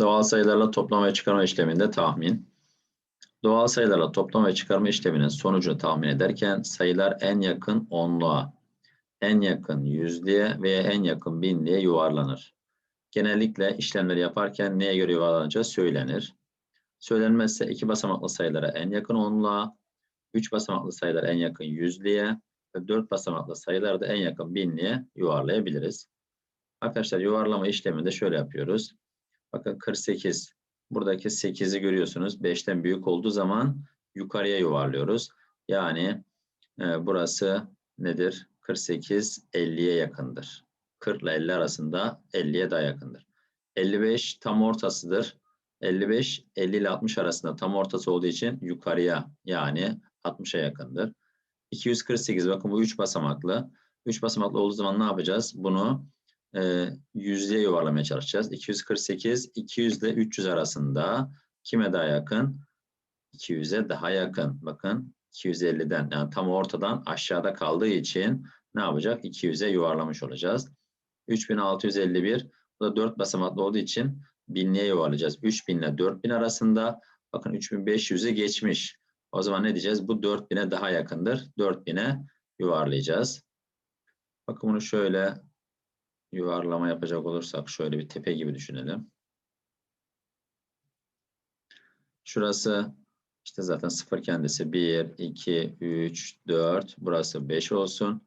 Doğal sayılarla toplama ve çıkarma işleminde tahmin. Doğal sayılarla toplama ve çıkarma işleminin sonucunu tahmin ederken sayılar en yakın onluğa, en yakın yüzlüğe veya en yakın binliğe yuvarlanır. Genellikle işlemleri yaparken neye göre yuvarlanacağı söylenir. Söylenmezse iki basamaklı sayılara en yakın onluğa, üç basamaklı sayılar en yakın yüzlüğe ve dört basamaklı sayıları da en yakın binliğe yuvarlayabiliriz. Arkadaşlar yuvarlama işleminde şöyle yapıyoruz. Bakın 48. Buradaki 8'i görüyorsunuz. 5'ten büyük olduğu zaman yukarıya yuvarlıyoruz. Yani e, burası nedir? 48 50'ye yakındır. 40 ile 50 arasında 50'ye daha yakındır. 55 tam ortasıdır. 55 50 ile 60 arasında tam ortası olduğu için yukarıya yani 60'a yakındır. 248 bakın bu 3 basamaklı. 3 basamaklı olduğu zaman ne yapacağız? Bunu e, yüzlüğe yuvarlamaya çalışacağız. 248, 200 ile 300 arasında kime daha yakın? 200'e daha yakın. Bakın 250'den yani tam ortadan aşağıda kaldığı için ne yapacak? 200'e yuvarlamış olacağız. 3651 bu da 4 basamaklı olduğu için binliğe yuvarlayacağız. 3000 ile 4000 arasında bakın 3500'e geçmiş. O zaman ne diyeceğiz? Bu 4000'e daha yakındır. 4000'e yuvarlayacağız. Bakın bunu şöyle yuvarlama yapacak olursak şöyle bir tepe gibi düşünelim. Şurası işte zaten sıfır kendisi 1, 2, 3, 4. Burası 5 olsun.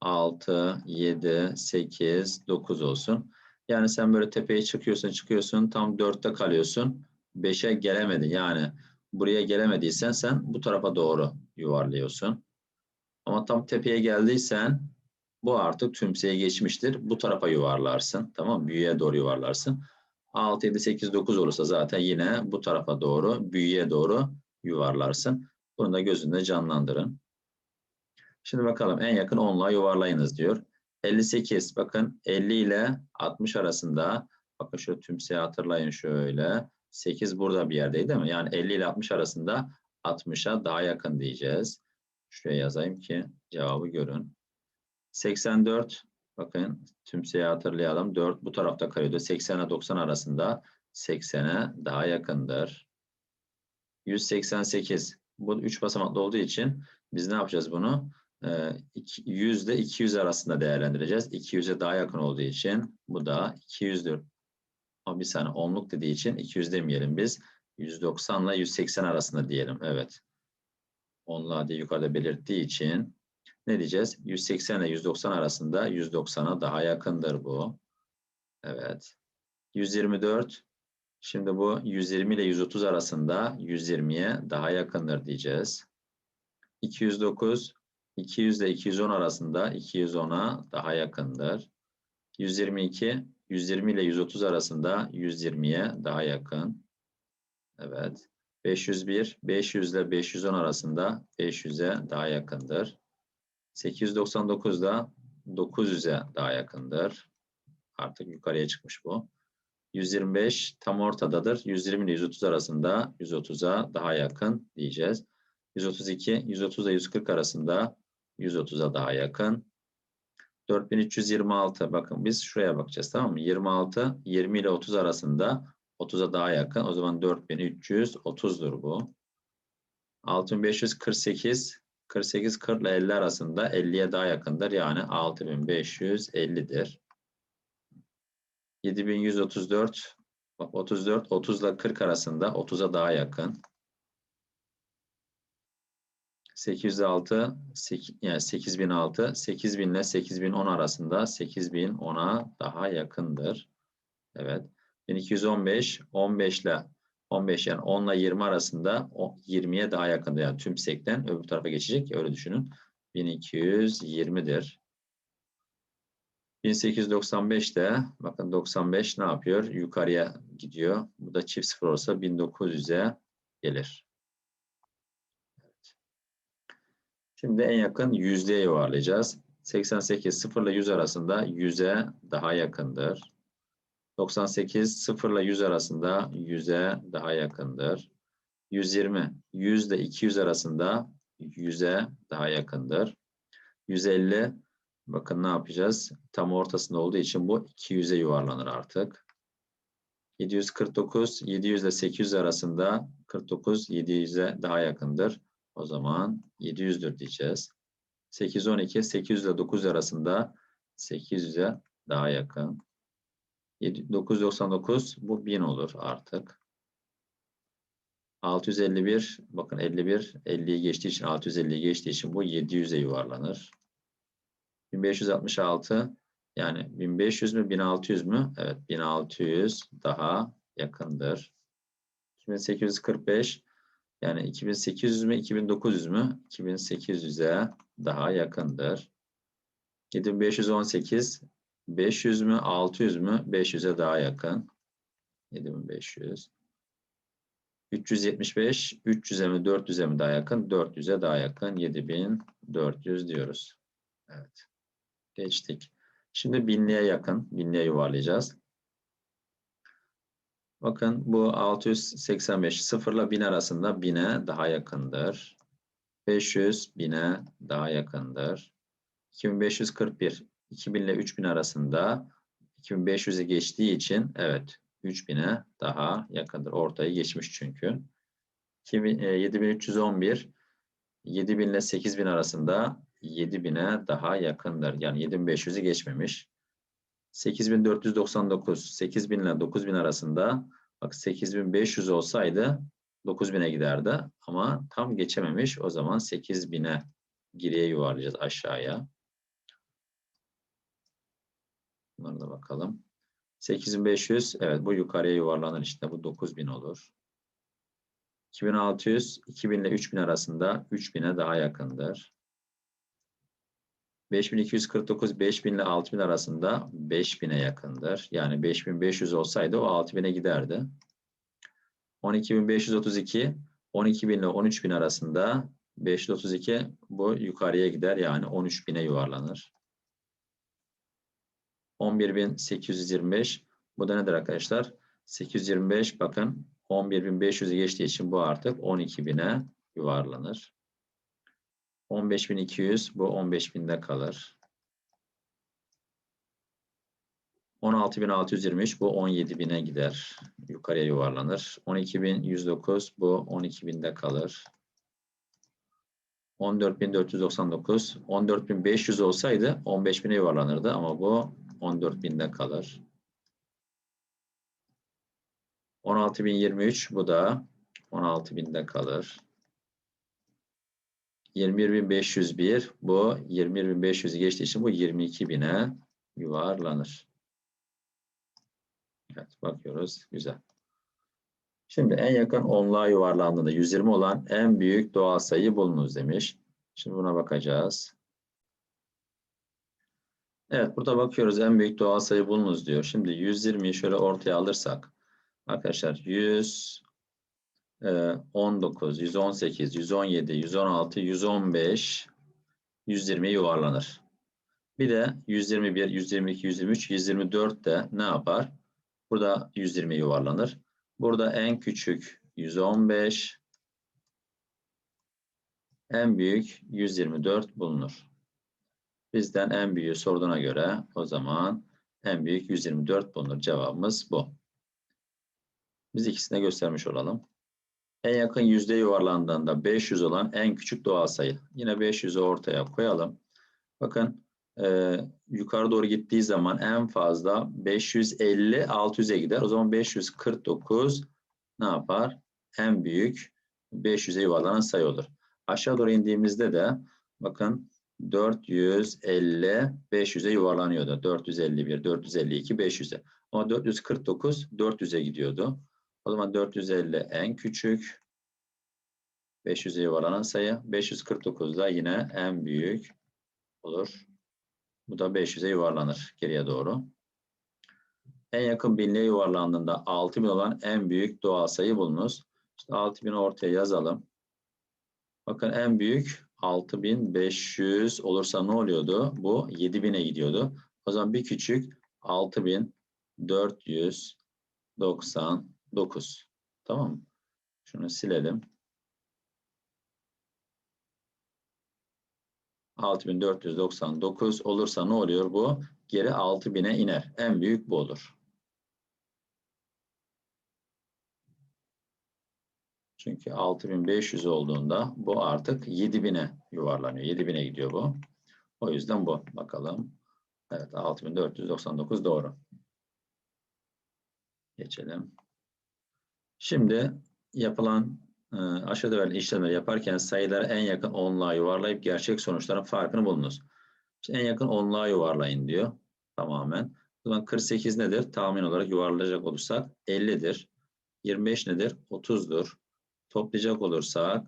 6, 7, 8, 9 olsun. Yani sen böyle tepeye çıkıyorsun çıkıyorsun tam 4'te kalıyorsun. 5'e gelemedin. Yani buraya gelemediysen sen bu tarafa doğru yuvarlıyorsun. Ama tam tepeye geldiysen bu artık tümseye geçmiştir. Bu tarafa yuvarlarsın. Tamam mı? Büyüye doğru yuvarlarsın. 6, 7, 8, 9 olursa zaten yine bu tarafa doğru, büyüye doğru yuvarlarsın. Bunu da gözünde canlandırın. Şimdi bakalım en yakın 10'la yuvarlayınız diyor. 58 bakın 50 ile 60 arasında bakın şu tümseyi hatırlayın şöyle. 8 burada bir yerdeydi değil mi? Yani 50 ile 60 arasında 60'a daha yakın diyeceğiz. Şuraya yazayım ki cevabı görün. 84 bakın tümseyi hatırlayalım. 4 bu tarafta kalıyordu. 80 ile 90 arasında 80'e daha yakındır. 188 bu 3 basamaklı olduğu için biz ne yapacağız bunu? 100 ile 200 arasında değerlendireceğiz. 200'e daha yakın olduğu için bu da 200'dür. Ama bir saniye onluk dediği için 200 demeyelim biz. 190 ile 180 arasında diyelim. Evet. Onluğa diye yukarıda belirttiği için ne diyeceğiz? 180 ile 190 arasında 190'a daha yakındır bu. Evet. 124 şimdi bu 120 ile 130 arasında 120'ye daha yakındır diyeceğiz. 209 200 ile 210 arasında 210'a daha yakındır. 122 120 ile 130 arasında 120'ye daha yakın. Evet. 501 500 ile 510 arasında 500'e daha yakındır. 899 da 900'e daha yakındır. Artık yukarıya çıkmış bu. 125 tam ortadadır. 120 ile 130 arasında 130'a daha yakın diyeceğiz. 132, 130 ile 140 arasında 130'a daha yakın. 4326 bakın biz şuraya bakacağız tamam mı? 26, 20 ile 30 arasında 30'a daha yakın. O zaman 4330'dur bu. 6548 48 40 ile 50 arasında 50'ye daha yakındır. Yani 6550'dir. 7134 34 30 ile 40 arasında 30'a daha yakın. 806 8, yani 8006 8000 ile 8010 arasında 8010'a daha yakındır. Evet. 1215 15 ile 15 yani 10 ile 20 arasında 20'ye daha yakındır. Yani tüm sekten öbür tarafa geçecek. Öyle düşünün. 1220'dir. 1895'te bakın 95 ne yapıyor? Yukarıya gidiyor. Bu da çift sıfır olsa 1900'e gelir. Evet. Şimdi en yakın yüzdeye yuvarlayacağız. 88 0 ile 100 arasında 100'e daha yakındır. 98 0 ile 100 arasında 100'e daha yakındır. 120 100 ile 200 arasında 100'e daha yakındır. 150 bakın ne yapacağız? Tam ortasında olduğu için bu 200'e yuvarlanır artık. 749, 700 ile 800 arasında 49, 700'e daha yakındır. O zaman 700'dür diyeceğiz. 812, 800 ile 900 arasında 800'e daha yakın. 7 999 bu 1000 olur artık. 651 bakın 51 50'yi geçtiği için 650'yi geçtiği için bu 700'e yuvarlanır. 1566 yani 1500 mü 1600 mü? Evet 1600 daha yakındır. 2845 yani 2800 mü 2900 mü? 2800'e daha yakındır. 7518 500 mü 600 mü? 500'e daha yakın. 7500 375 300'e mi 400'e mi daha yakın? 400'e daha yakın. 7400 diyoruz. Evet. Geçtik. Şimdi binliğe yakın. Binliğe yuvarlayacağız. Bakın bu 685 0 ile 1000 arasında 1000'e daha yakındır. 500 1000'e daha yakındır. 2541 2000 ile 3000 arasında 2500'e geçtiği için evet 3000'e daha yakındır. Ortayı geçmiş çünkü. 7311 7000 ile 8000 arasında 7000'e daha yakındır. Yani 7500'ü geçmemiş. 8499 8000 ile 9000 arasında bak 8500 olsaydı 9000'e giderdi ama tam geçememiş. O zaman 8000'e geriye yuvarlayacağız aşağıya. Bunlara da bakalım. 8500 evet bu yukarıya yuvarlanır işte bu 9000 olur. 2600 2000 ile 3000 arasında 3000'e daha yakındır. 5249 5000 ile 6000 arasında 5000'e yakındır. Yani 5500 olsaydı o 6000'e giderdi. 12532 12000 ile 13000 arasında 532 bu yukarıya gider yani 13000'e yuvarlanır. 11825 bu da nedir arkadaşlar? 825 bakın 11500'ü geçtiği için bu artık 12000'e yuvarlanır. 15200 bu 15000'de kalır. 16623 bu 17000'e gider. Yukarıya yuvarlanır. 12109 bu 12000'de kalır. 14499 14500 olsaydı 15000'e yuvarlanırdı ama bu 14000'de kalır. 16023 bu da 16000'de kalır. 21501 bu 21500'ü geçtiği için bu 22000'e yuvarlanır. Evet bakıyoruz. Güzel. Şimdi en yakın onluğa yuvarlandığında 120 olan en büyük doğal sayı bulunuz demiş. Şimdi buna bakacağız. Evet burada bakıyoruz en büyük doğal sayı bulunuz diyor. Şimdi 120'yi şöyle ortaya alırsak arkadaşlar 100 19, 118, 117, 116, 115, 120 yuvarlanır. Bir de 121, 122, 123, 124 de ne yapar? Burada 120 yuvarlanır. Burada en küçük 115, en büyük 124 bulunur. Bizden en büyüğü sorduğuna göre o zaman en büyük 124 bulunur. Cevabımız bu. Biz ikisini göstermiş olalım. En yakın yüzde yuvarlandığında 500 olan en küçük doğal sayı. Yine 500'ü ortaya koyalım. Bakın e, yukarı doğru gittiği zaman en fazla 550 600'e gider. O zaman 549 ne yapar? En büyük 500'e yuvarlanan sayı olur. Aşağı doğru indiğimizde de bakın 450 500'e yuvarlanıyordu. 451, 452, 500'e. Ama 449 400'e gidiyordu. O zaman 450 en küçük. 500'e yuvarlanan sayı. 549 da yine en büyük olur. Bu da 500'e yuvarlanır geriye doğru. En yakın binliğe yuvarlandığında 6000 olan en büyük doğal sayı bulunuz. İşte 6000'i ortaya yazalım. Bakın en büyük 6500 olursa ne oluyordu? Bu 7000'e gidiyordu. O zaman bir küçük 6499. Tamam mı? Şunu silelim. 6499 olursa ne oluyor bu? Geri 6000'e iner. En büyük bu olur. Çünkü 6500 olduğunda bu artık 7000'e yuvarlanıyor. 7000'e gidiyor bu. O yüzden bu. Bakalım. Evet 6499 doğru. Geçelim. Şimdi yapılan e, aşağıda verilen işlemleri yaparken sayıları en yakın onluğa yuvarlayıp gerçek sonuçların farkını bulunuz. İşte en yakın onluğa yuvarlayın diyor. Tamamen. O zaman 48 nedir? Tahmin olarak yuvarlayacak olursak 50'dir. 25 nedir? 30'dur. Toplayacak olursak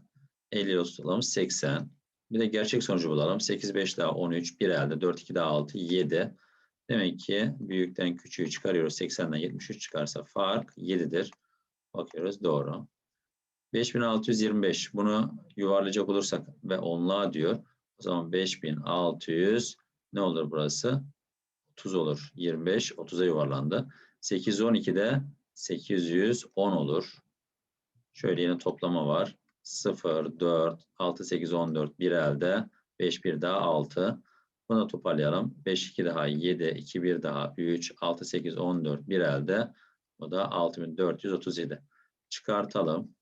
50 30 80. Bir de gerçek sonucu bulalım. 8 5 daha 13, 1 elde 4 2 daha 6 7. Demek ki büyükten küçüğü çıkarıyoruz. 80'den 73 çıkarsa fark 7'dir. Bakıyoruz doğru. 5625 bunu yuvarlayacak olursak ve onluğa diyor. O zaman 5600 ne olur burası? 30 olur. 25 30'a yuvarlandı. 812 de 810 olur. Şöyle yine toplama var. 0, 4, 6, 8, 14, 1 elde. 5, 1 daha 6. Bunu toparlayalım. 5, 2 daha 7, 2, 1 daha 3, 6, 8, 14, 1 elde. Bu da 6437. Çıkartalım.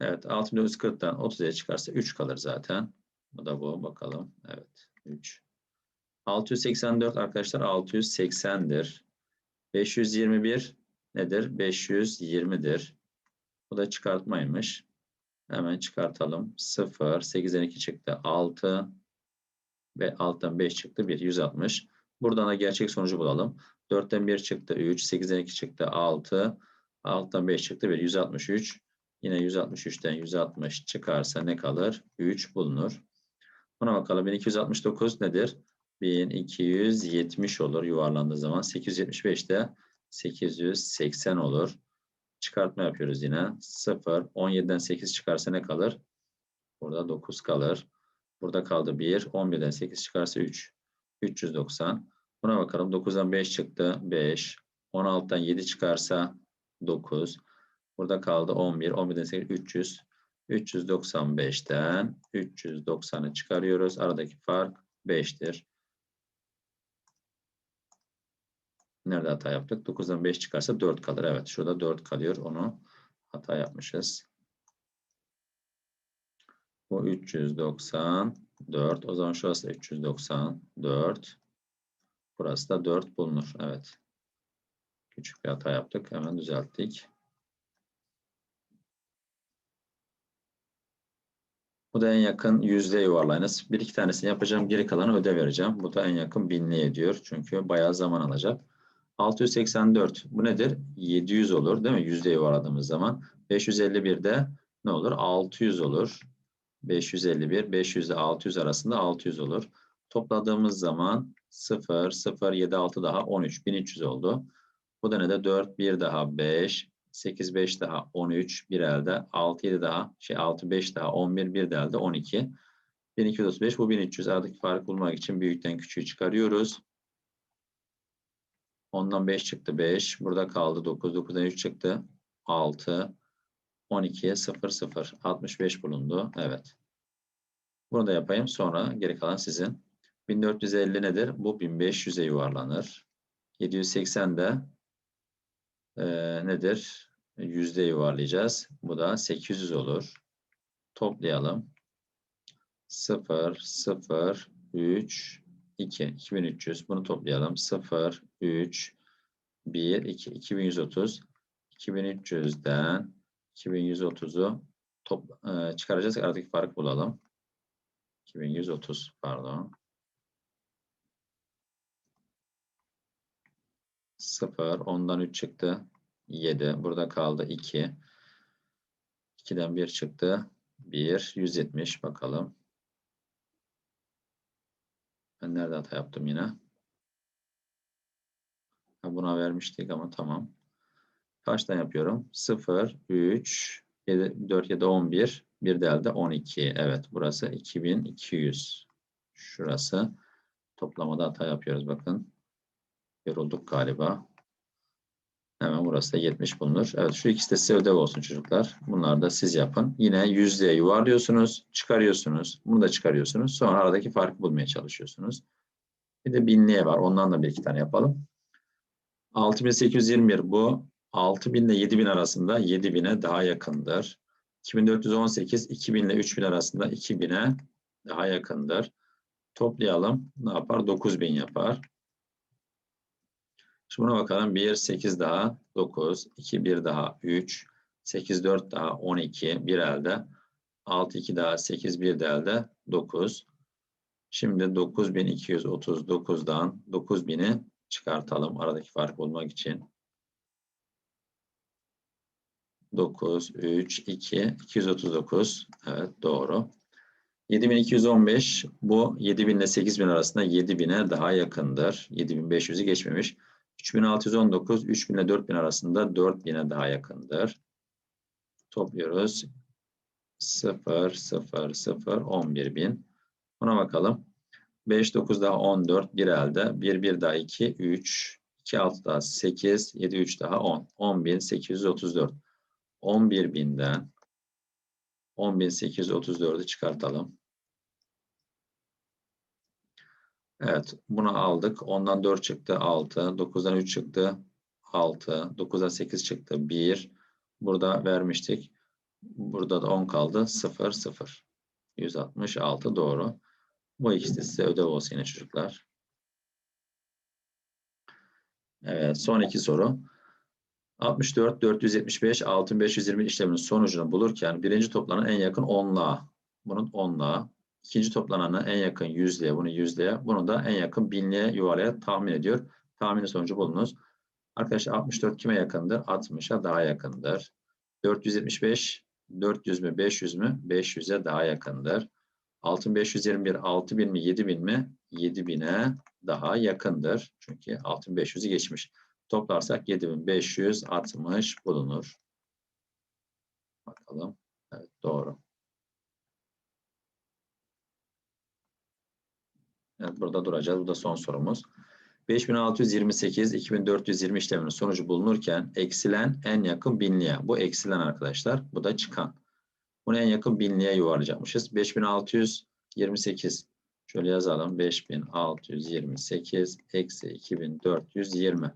Evet 6440'tan 30'a çıkarsa 3 kalır zaten. Bu da bu bakalım. Evet 3. 684 arkadaşlar 680'dir. 521 nedir? 520'dir. Bu da çıkartmaymış. Hemen çıkartalım. 0, 8'den 2 çıktı. 6 ve alttan 5 çıktı. 1, 160. Buradan da gerçek sonucu bulalım. 4'ten 1 çıktı. 3, 8'den 2 çıktı. 6, alttan 5 çıktı. 1, 163. Yine 163'ten 160 çıkarsa ne kalır? 3 bulunur. Buna bakalım. 1269 nedir? 1270 olur yuvarlandığı zaman. 875 de 880 olur. Çıkartma yapıyoruz yine. 0, 17'den 8 çıkarsa ne kalır? Burada 9 kalır. Burada kaldı 1. 11'den 8 çıkarsa 3. 390. Buna bakalım. 9'dan 5 çıktı. 5. 16'dan 7 çıkarsa 9. Burada kaldı 11. 11'den 8 300. 395'ten 390'ı çıkarıyoruz. Aradaki fark 5'tir. Nerede hata yaptık? 9'dan 5 çıkarsa 4 kalır. Evet şurada 4 kalıyor. Onu hata yapmışız. Bu 394. O zaman şurası da 394. Burası da 4 bulunur. Evet. Küçük bir hata yaptık. Hemen düzelttik. Bu da en yakın yüzde yuvarlayınız. Bir iki tanesini yapacağım. Geri kalanı ödev vereceğim. Bu da en yakın binliğe diyor. Çünkü bayağı zaman alacak. 684 bu nedir? 700 olur değil mi? Yüzde yuvarladığımız zaman. 551 de ne olur? 600 olur. 551, 500 ile 600 arasında 600 olur. Topladığımız zaman 0, 0, 7, 6 daha 13, 1300 oldu. Bu da ne de 4, 1 daha 5, 8, 5 daha 13, 1 elde, 6, 7 daha, şey 6, 5 daha 11, 1 de elde 12. 1235, bu 1300. Aradaki farkı bulmak için büyükten küçüğü çıkarıyoruz. Ondan 5 çıktı 5. Burada kaldı 9. 9'dan 3 çıktı. 6. 12'ye 0 0. 65 bulundu. Evet. Bunu da yapayım. Sonra geri kalan sizin. 1450 nedir? Bu 1500'e yuvarlanır. 780 de e, nedir? Yüzde yuvarlayacağız. Bu da 800 olur. Toplayalım. 0, 0, 3, 2, 2300. Bunu toplayalım. 0, 3, 1, 2, 2130. 2300'den 2130'u top, e, çıkaracağız. Aradaki farkı bulalım. 2130 pardon. 0, 10'dan 3 çıktı. 7. Burada kaldı 2. 2'den 1 çıktı. 1. 170 bakalım. Ben nerede hata yaptım yine? Ha, buna vermiştik ama tamam. Kaçtan yapıyorum? 0, 3, 7, 4, 7, 11. Bir de elde 12. Evet burası 2200. Şurası. Toplamada hata yapıyoruz bakın. Yorulduk galiba. Hemen burası da 70 bulunur. Evet şu ikisi de size ödev olsun çocuklar. Bunları da siz yapın. Yine yüzdeye yuvarlıyorsunuz. Çıkarıyorsunuz. Bunu da çıkarıyorsunuz. Sonra aradaki farkı bulmaya çalışıyorsunuz. Bir de binliğe var. Ondan da bir iki tane yapalım. 6821 bu 6000 ile 7000 arasında 7000'e daha yakındır. 2418 2000 ile 3000 arasında 2000'e daha yakındır. Toplayalım. Ne yapar? 9000 yapar. Şimdi buna bakalım. 1, 8 daha 9, 2, 1 daha 3, 8, 4 daha 12, 1 elde. 6, 2 daha 8, 1 de elde 9. Şimdi 9239'dan 9000'i çıkartalım aradaki fark bulmak için. 9, 3, 2, 239. Evet doğru. 7215 bu 7000 ile 8000 arasında 7000'e daha yakındır. 7500'ü geçmemiş. 3619 3000 ile 4000 arasında 4000'e daha yakındır. Topluyoruz. 0, 0, 0, 11000. Buna bakalım. 5, 9 daha 14, 1 elde. 1, 1 daha 2, 3, 2, 6 daha 8, 7, 3 daha 10. 10.834. 11.000'den 10.834'ü çıkartalım. Evet, bunu aldık. Ondan 4 çıktı 6, 9'dan 3 çıktı 6, 9'dan 8 çıktı 1. Burada vermiştik. Burada da 10 kaldı 0, 0. 166 doğru. Bu ikisi de size ödev olsun yine çocuklar. Evet, son iki soru. 64, 475, 6520 işleminin sonucunu bulurken birinci toplanan en yakın onluğa, bunun onluğa, ikinci toplananı en yakın yüzlüğe, bunu yüzlüğe, bunu da en yakın binliğe yuvarlaya tahmin ediyor. Tahmini sonucu bulunuz. Arkadaşlar 64 kime yakındır? 60'a daha yakındır. 475, 400 mü, 500 mü? 500'e daha yakındır. 6521 6000 mi 7000 mi? 7000'e daha yakındır. Çünkü 6500'ü geçmiş. Toplarsak 7560 bulunur. Bakalım. Evet doğru. Evet burada duracağız. Bu da son sorumuz. 5628 2420 işleminin sonucu bulunurken eksilen en yakın binliğe. Bu eksilen arkadaşlar. Bu da çıkan. Bunu en yakın binliğe yuvarlayacakmışız. 5628 şöyle yazalım. 5628 eksi 2420.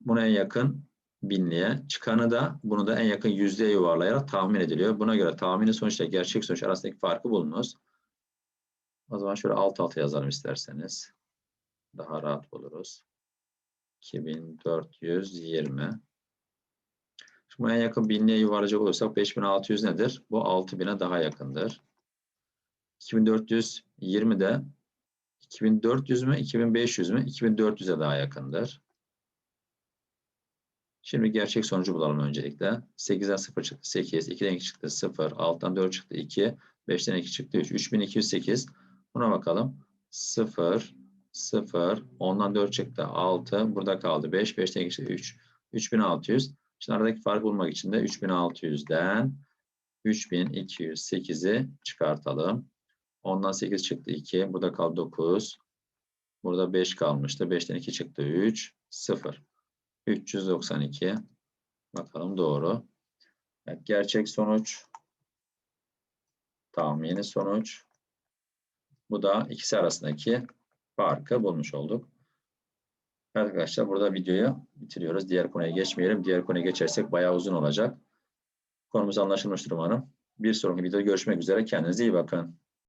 Buna en yakın binliğe. Çıkanı da bunu da en yakın yüzdeye yuvarlayarak tahmin ediliyor. Buna göre tahmini sonuçla gerçek sonuç arasındaki farkı bulunuz. O zaman şöyle alt alta yazalım isterseniz. Daha rahat buluruz. 2420 Şimdi en yakın binliğe yuvarlayacak olursak 5600 nedir? Bu 6000'e daha yakındır. 2420 de 2400 mü 2500 mü 2400'e daha yakındır. Şimdi gerçek sonucu bulalım öncelikle. 8'den 0 çıktı 8, 2'den 2 çıktı 0, 6'dan 4 çıktı 2, 5'ten 2 çıktı 3, 3208. Buna bakalım. 0, 0, 10'dan 4 çıktı 6, burada kaldı 5, 5'ten 2 çıktı 3, 3600. Şimdi aradaki farkı bulmak için de 3600'den 3208'i çıkartalım. Ondan 8 çıktı 2. Burada kaldı 9. Burada 5 kalmıştı. 5'ten 2 çıktı 3. 0. 392. Bakalım doğru. Evet, gerçek sonuç. Tahmini sonuç. Bu da ikisi arasındaki farkı bulmuş olduk. Evet arkadaşlar burada videoyu bitiriyoruz. Diğer konuya geçmeyelim. Diğer konuya geçersek bayağı uzun olacak. Konumuz anlaşılmıştır umarım. Bir sonraki videoda görüşmek üzere. Kendinize iyi bakın.